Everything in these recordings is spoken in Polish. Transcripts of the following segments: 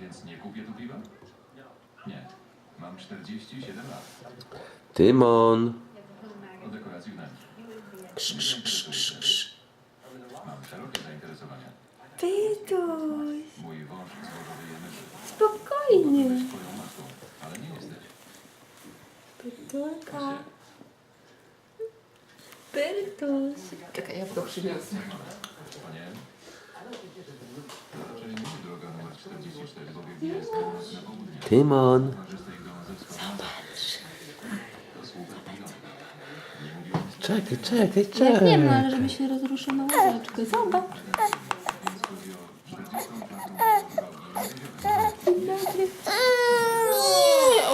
Więc nie kupię tu piwa? Nie. Mam 47 lat. Tymon. O dekoracji wnętrz. Mam szerokie zainteresowania. Pytuś, Mój wąż złożowy je myszy. spokojnie. Być twoją matką, ale nie jesteś. Pytulka. Pytuś. Czekaj, ja go przyniosę. Mówiłem nic, Czekaj, czekaj, Ja czekaj. wiem, no ale żeby się rozruszył na łóżeczkę. Zobacz. więc chodzi o 45 drogi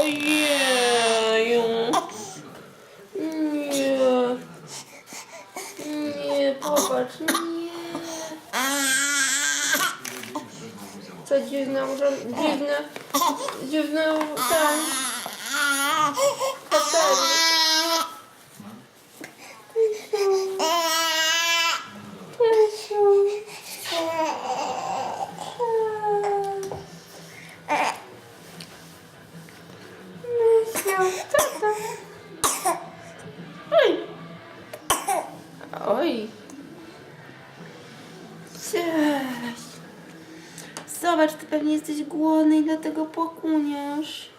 Ojeju. Nie. Nie, popatrz, nie. Co dziwne, urząd... dziwne, dziwne ten... Hoteli. Pewnie jesteś głodny i dlatego pokuniesz.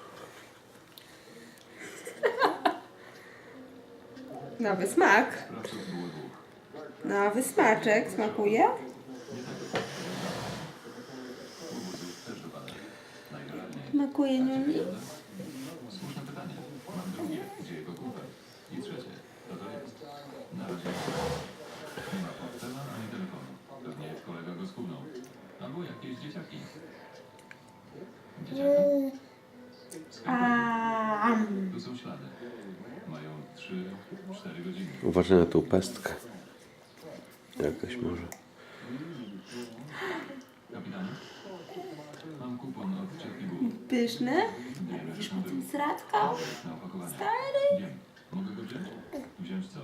Nowy smak. Nowy smaczek. Smakuje? Smakuje, Niuni? Uważaj na tą pestkę. Jakaś może. Pyszne. Nie wiesz radką. Na opakowanie. Stary. Mogę go wziąć? Wziąć co?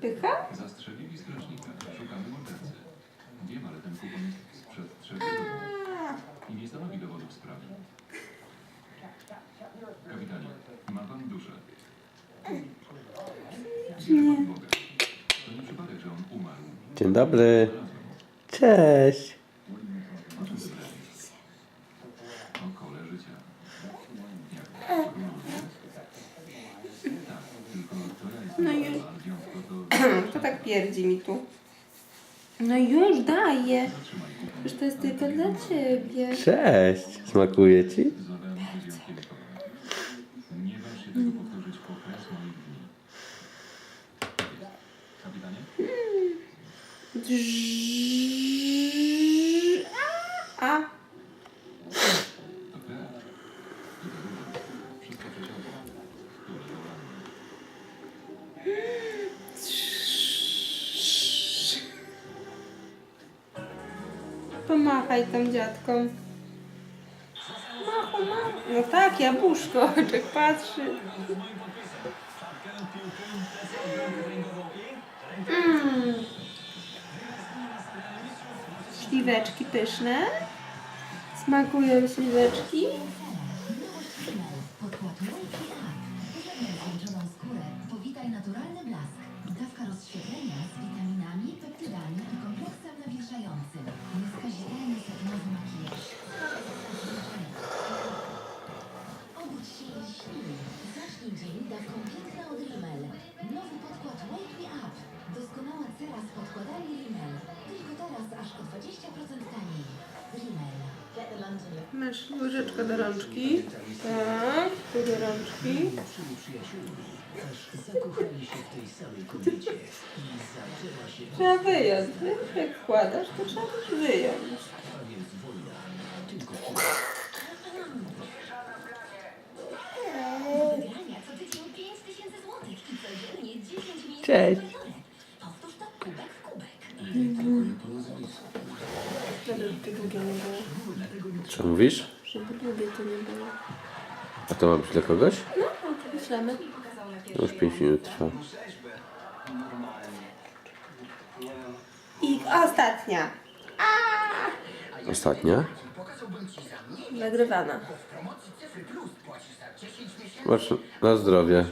Pycha? Zastrzelili strażnika. Szukamy mordercy. Wiem, ale ten kupon jest sprzed trzech tygodni. I nie stanowi dowodu w sprawie. Kapitanie, ma pan duszę. Wierzy pan w Boga. To nie przypadek, że on umarł. Dzień dobry. Cześć. O czym wybrali? O kole życia. Jak? Równie? Tak, tylko to ja jestem No i- kole, a wiątko to... Tak pierdzi mi tu. No już daję. Przecież to jest tylko dla ciebie. Cześć. Smakuje ci? Zamawiam Pomachaj tam dziadkom. Machu, machu. No tak, jabłuszko, oczek patrzy. Mm. Śliweczki pyszne. Smakują śliweczki. Masz łyżeczkę do rączki. Tak, tu do rączki. Trzeba wyjąć. wiesz? Jak wkładasz, to trzeba też wyjąć. a więc wojna. Tylko Wygrania co tydzień 5 tysięcy złotych i codziennie 10 minut Cześć. Powtórz to kubek w kubek. Żeby długie nie było. Co mówisz? Żeby długie to nie było. A to ma być dla kogoś? No, no to wyślemy. To już 5 minut trwa. I ostatnia. Ostatnia? Nagrywana. Masz na zdrowie.